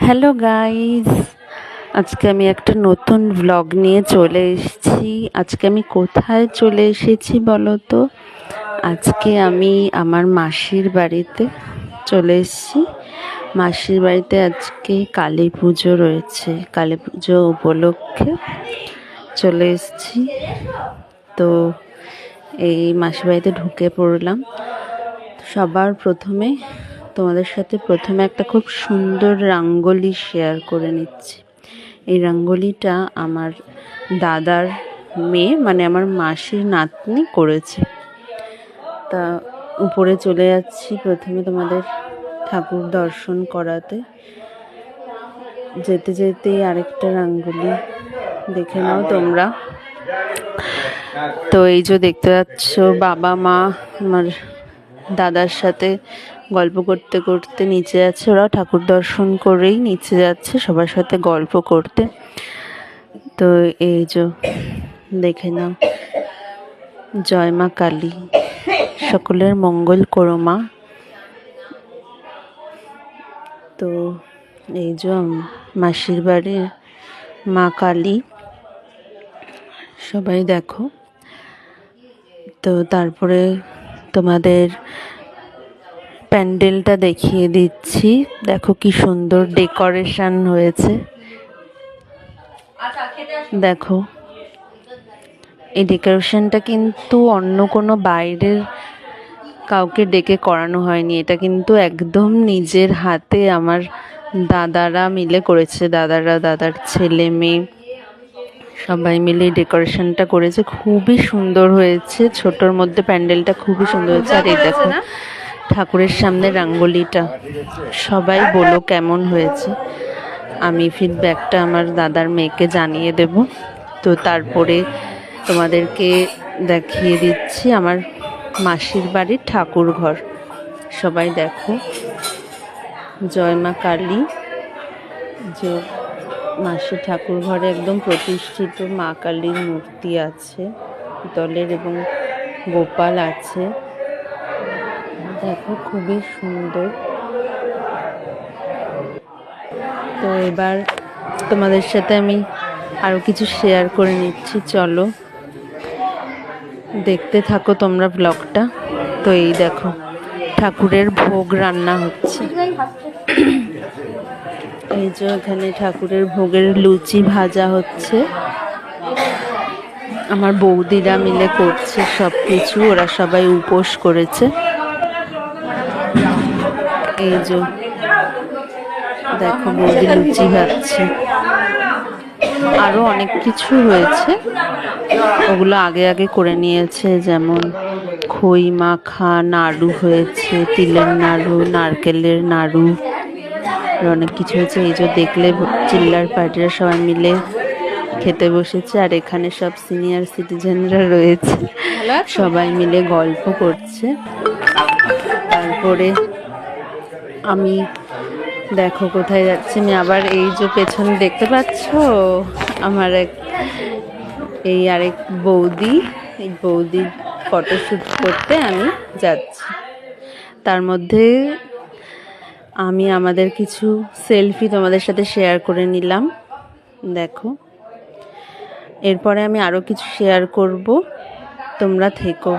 Hello guys আজকে আমি একটা নতুন ভ্লগ নিয়ে চলে এসেছি। আজকে আমি কোথায় চলে এসেছি বলো তো? আজকে আমি আমার মাসির বাড়িতে চলে এসেছি। মাসির বাড়িতে আজকে কালী পুজো রয়েছে। কালী পুজো উপলক্ষে চলে এসেছি। তো এই মাসির বাড়িতে ঢুকে পড়লাম। সবার প্রথমে তোমাদের সাথে প্রথমে একটা খুব সুন্দর রাঙ্গোলি শেয়ার করে নিচ্ছি। এই রাঙ্গোলিটা আমার দাদার মেয়ে মানে আমার মাসির নাতনি করেছে। তা উপরে চলে যাচ্ছি প্রথমে তোমাদের ঠাকুর দর্শন করাতে। যেতে যেতে আরেকটা রাঙ্গোলি দেখে নাও তোমরা। তো এই যে দেখতে পাচ্ছ, বাবা, মা, আমার দাদার সাথে গল্প করতে করতে নিচে যাচ্ছে ওরা। ঠাকুর দর্শন করেই নিচে যাচ্ছে, সবার সাথে গল্প করতে। তো এই যে, দেখে নাও। জয় মা কালী। সকলের মঙ্গল করো মা। তো এই যে মাসির বাড়ির মা কালী। সবাই দেখো। তো তারপরে তোমাদের প্যান্ডেলটা দেখিয়ে দিচ্ছি। দেখো কি সুন্দর ডেকোরেশন হয়েছে। দেখো এই ডেকোরেশনটা কিন্তু অন্য কোনো বাইরের কাউকে ডেকে করানো হয়নি। এটা কিন্তু একদম নিজের হাতে আমার দাদারা মিলে করেছে। দাদারা দাদার ছেলে মেয়ে সবাই মিলে ডেকোরেশনটা করেছে। খুবই সুন্দর হয়েছে। ছোটোর মধ্যে প্যান্ডেলটা খুবই সুন্দর হয়েছে। আর এই দেখো ঠাকুরের সামনে রাঙ্গোলিটা। সবাই বলো কেমন হয়েছে। আমি ফিডব্যাকটা আমার দাদার মেয়েকে জানিয়ে দেব। তো তারপরে তোমাদেরকে দেখিয়ে দিচ্ছি আমার মাসির বাড়ির ঠাকুর ঘর। সবাই দেখো। জয় মা কালী। যে মাসি ঠাকুর ঘরে একদম প্রতিষ্ঠিত মা কালীর মূর্তি আছে। পিতলের এবং গোপাল আছে। দেখো, খুবই সুন্দর। তো এবার তোমাদের সাথে আমি আরও কিছু শেয়ার করে নিচ্ছি, চলো। দেখতে থাকো তোমরা ব্লগটা তো এই দেখো, ঠাকুরের ভোগ রান্না হচ্ছে। এই যে এখানে ঠাকুরের ভোগের লুচি ভাজা হচ্ছে। আমার বৌদিরা মিলে করছে সব কিছু ওরা সবাই উপোস করেছে। এই যে, দেখো বৌদি লুচি খাচ্ছে। আরও অনেক কিছু হয়েছে ওগুলো আগে আগে করে নিয়েছে, যেমন খই, মাখা, নাড়ু হয়েছে, তিলের নাড়ু, নারকেলের নাড়ু অনেক কিছু হয়েছে। এই যে দেখলে চিল্লার পার্টিরা সবাই মিলে খেতে বসেছে আর এখানে সব সিনিয়র সিটিজেনরা রয়েছে। সবাই মিলে গল্প করছে। তারপরে আমি দেখো কোথায় যাচ্ছি। আমি আবার এই যে পেছনে দেখতে পাচ্ছ? আমার এক এই আরেক বৌদি এই বৌদির ফটোশ্যুট করতে আমি যাচ্ছি। তার মধ্যে আমি আমাদের কিছু সেলফি তোমাদের সাথে শেয়ার করে নিলাম। দেখো। এরপরে আমি আরও কিছু শেয়ার করব। তোমরা থেকো।